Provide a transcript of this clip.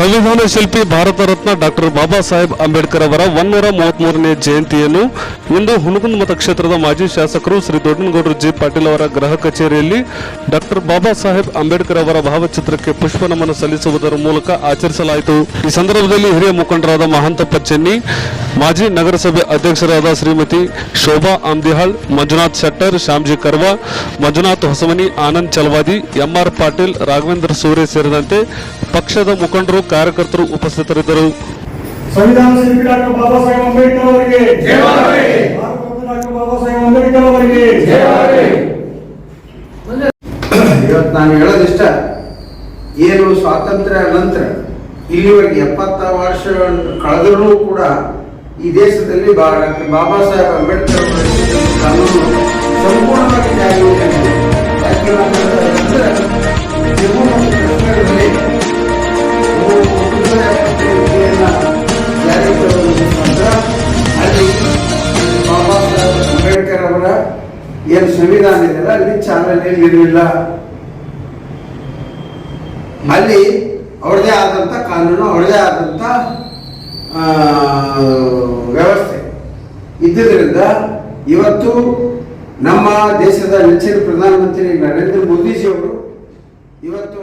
ಸಂವಿಧಾನ ಶಿಲ್ಪಿ ಭಾರತ ರತ್ನ ಡಾಕ್ಟರ್ ಬಾಬಾ ಸಾಹೇಬ್ ಅಂಬೇಡ್ಕರ್ ಅವರ ಒನ್ನೂರ ಮೂವತ್ಮೂರನೇ ಜಯಂತಿಯನ್ನು ಇಂದು ಹುಣಗುಂದ ಮತಕ್ಷೇತ್ರದ ಮಾಜಿ ಶಾಸಕರು ಶ್ರೀ ದೊಡ್ಡನಗೌಡರು ಜಿ ಪಾಟೀಲ್ ಅವರ ಗೃಹ ಕಚೇರಿಯಲ್ಲಿ ಡಾಕ್ಟರ್ ಬಾಬಾ ಸಾಹೇಬ್ ಅಂಬೇಡ್ಕರ್ ಅವರ ಭಾವಚಿತ್ರಕ್ಕೆ ಪುಷ್ಪ ನಮನ ಸಲ್ಲಿಸುವುದರ ಮೂಲಕ ಆಚರಿಸಲಾಯಿತು. ಈ ಸಂದರ್ಭದಲ್ಲಿ ಹಿರಿಯ ಮುಖಂಡರಾದ ಮಹಾಂತಪ್ಪ ಚೆನ್ನಿ ಮಾಜಿ ನಗರಸಭೆ ಅಧ್ಯಕ್ಷರಾದ ಶ್ರೀಮತಿ ಶೋಭಾ ಆಮ್ದಿಹಾಳ್, ಮಂಜುನಾಥ್ ಶೆಟ್ಟರ್, ಶ್ಯಾಮ್ಜಿ ಕರ್ವಾ, ಮಂಜುನಾಥ್ ಹೊಸಮನಿ, ಆನಂದ್ ಚಲವಾದಿ ಎಂಆರ್ ಪಾಟೀಲ್, ರಾಘವೇಂದ್ರ ಸೂರ್ಯ ಸೇರಿದಂತೆ ಪಕ್ಷದ ಮುಖಂಡರು ಕಾರ್ಯಕರ್ತರು ಉಪಸ್ಥಿತರಿದ್ದರು. ಸಂವಿಧಾನ ಶಿಲ್ಪಿ ಡಾಕ್ಟರ್ ಬಾಬಾ ಸಾಹೇಬ್ ಅಂಬೇಡ್ಕರ್ ಅವರಿಗೆ. ಡಾಕ್ಟರ್ ಬಾಬಾ ಸಾಹೇಬ್ ಅಂಬೇಡ್ಕರ್ ಅವರಿಗೆ. ಇವತ್ತು ನಾನು ಹೇಳೋದಿಷ್ಟ ಏನು ಸ್ವಾತಂತ್ರ್ಯ ನಂತರ ಇಲ್ಲಿವರೆಗೆ ಎಪ್ಪತ್ತ ವರ್ಷ ಕಳೆದರೂ ಕೂಡ ಈ ದೇಶದಲ್ಲಿ ಬಾ ಡಾಕ್ಟರ್ ಬಾಬಾ ಸಾಹೇಬ್ ಅಂಬೇಡ್ಕರ್ ಅವರ ಕಾನೂನು ಸಂಪೂರ್ಣವಾಗಿ ಜಾರಿಯಾಗಿದೆ ಅಂಬೇಡ್ಕರ್ ಅವರ ಏನು ಸಂವಿಧಾನ ಇದೆಯಲ್ಲ, ಅಲ್ಲಿ ಚಾಲನೆ ಇರಲಿಲ್ಲ. ಅಲ್ಲಿ ಅವ್ರದೇ ಆದಂಥ ಕಾನೂನು ಅವ್ರದೇ ಆದಂಥ ವ್ಯವಸ್ಥೆ ಇದ್ದುದರಿಂದ ಇವತ್ತು ನಮ್ಮ ದೇಶದ ನೆಚ್ಚಿನ ಪ್ರಧಾನಮಂತ್ರಿ ನರೇಂದ್ರ ಮೋದಿಜಿಯವರು ಇವತ್ತು